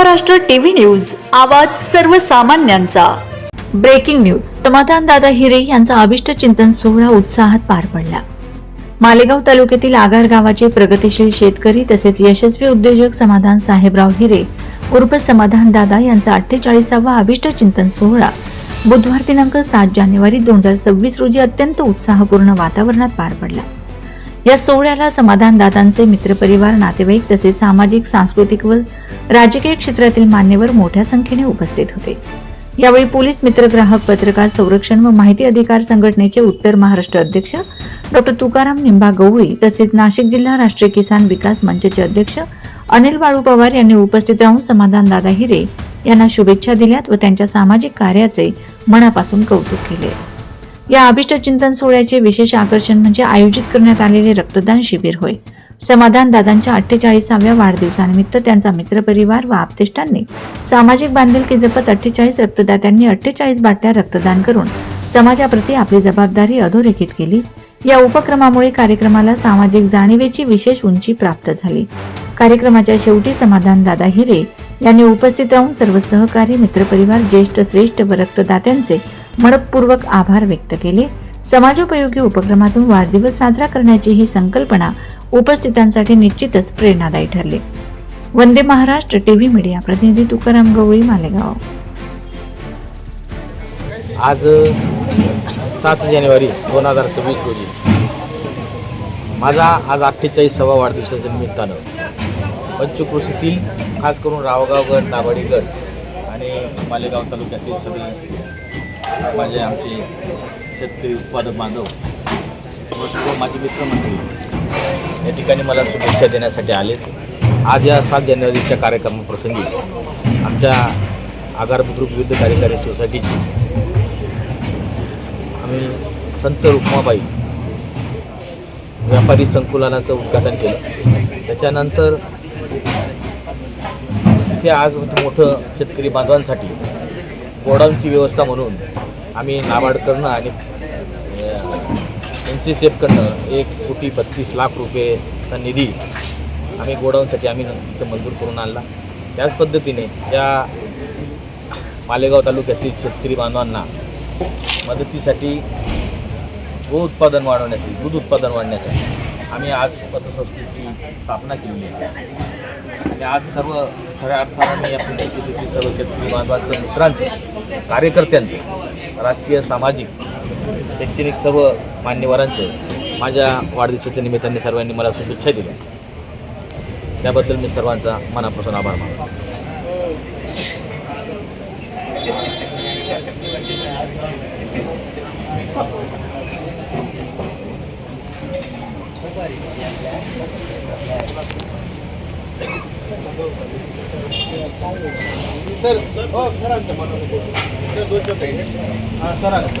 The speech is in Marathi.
महाराष्ट्र टीव्ही न्यूज आवाज सर्वसामान्यांचा. Breaking news. समाधान दादा हिरे यांचा अभिष्ट चिंतन सोहळा उत्साहात पार पडला. मालेगाव तालुक्यातील आगार गावाचे प्रगतीशील शेतकरी तसेच यशस्वी उद्योजक समाधान साहेबराव हिरे उर्फ समाधान दादा यांचा अठ्ठेचाळीसावा अभिष्ट चिंतन सोहळा बुधवार दिनांक सात जानेवारी दोन हजार सव्वीस रोजी अत्यंत उत्साहपूर्ण वातावरणात पार पडला. या सोहळ्याला समाधान दादांचे मित्रपरिवार नातेवाईक तसेच सामाजिक सांस्कृतिक व राजकीय क्षेत्रातील मान्यवर मोठ्या संख्येने उपस्थित होते. यावेळी पोलीस मित्र ग्राहक पत्रकार संरक्षण व माहिती अधिकार संघटनेचे उत्तर महाराष्ट्र अध्यक्ष डॉक्टर तुकाराम निंबा गवळी तसेच नाशिक जिल्हा राष्ट्रीय किसान विकास मंचचे अध्यक्ष अनिल बाळू पवार यांनी उपस्थित राहून समाधान दादा हिरे यांना शुभेच्छा दिल्यात व त्यांच्या सामाजिक कार्याचे मनापासून कौतुक केले. या अभिष्ट चिंतन सोहळ्याचे विशेष आकर्षण म्हणजे आयोजित करण्यात आलेले रक्तदान शिबिर होय. समाधान दादांच्या अठ्ठेचाळीसाव्या वाढदिवसानिमित्त त्यांचा मित्रपरिवार व आपतेष्टांनी सामाजिक बांधिलकी जपत अठ्ठेचाळीस रक्तदात्यांनी अठ्ठेचाळीस बाटल्या रक्तदान करून समाजाप्रती आपली जबाबदारी अधोरेखित केली. या उपक्रमामुळे कार्यक्रमाला सामाजिक जाणीवेची विशेष उंची प्राप्त झाली. कार्यक्रमाच्या शेवटी समाधान दादा हिरे यांनी उपस्थित राहून सर्व सहकारी मित्रपरिवार ज्येष्ठ श्रेष्ठ व रक्तदात्यांचे मनपूर्वक आभार व्यक्त केले. समाजोपयोगी उपक्रमातून वाढदिवस साजरा करण्याची ही संकल्पना उपस्थितांसाठी निश्चितच प्रेरणादायी ठरली. वंदे महाराष्ट्र टीव्ही मीडिया प्रतिनिधी तुकाराम गवळी मालेगाव. आज सात जानेवारी दोन हजार सव्वीस रोजी माझा आज अठ्ठेचाळीसावा वाढदिवसाच्या निमित्तानं पंचकृषीतील खास करून रावगावगड दाभाडीगड आणि मालेगाव तालुक्यातील सगळे माझे आमचे शेतकरी उत्पादक बांधव व सर्व माझे मित्रमंडळी. या ठिकाणी मला शुभेच्छा देण्यासाठी आलेत आज या सात जानेवारीच्या कार्यक्रमाप्रसंगी आमच्या आगार बुद्रुक विविध कार्यकारी सोसायटीची आम्ही संत रुक्माबाई व्यापारी संकुलनाचं उद्घाटन केलं. त्याच्यानंतर ते आज मोठं शेतकरी बांधवांसाठी गोडाऊनची व्यवस्था म्हणून आम्ही नाबार्डकडनं आणि एन सी सी एफकडनं एक कोटी बत्तीस लाख रुपयेचा निधी आम्ही गोडाऊनसाठी आम्ही तिथं मंजूर करून आणला. त्याच पद्धतीने या मालेगाव तालुक्यातील शेतकरी बांधवांना मदतीसाठी गो उत्पादन वाढवण्यासाठी दूध उत्पादन वाढण्यासाठी आम्ही आज पतसंस्थेची स्थापना केलेली आहे. आणि आज सर्व खऱ्या अर्थानं मी या पंचायतीतील सर्व शेतकरी बांधवांचं मित्रांचं कार्यकर्त्यांचं राजकीय सामाजिक शैक्षणिक सर्व मान्यवरांचं माझ्या वाढदिवसाच्या निमित्ताने सर्वांनी मला शुभेच्छा दिल्या. त्याबद्दल मी सर्वांचा मनापासून आभार मानतो. सर हो सरांचं सर दोन हां सरांचं.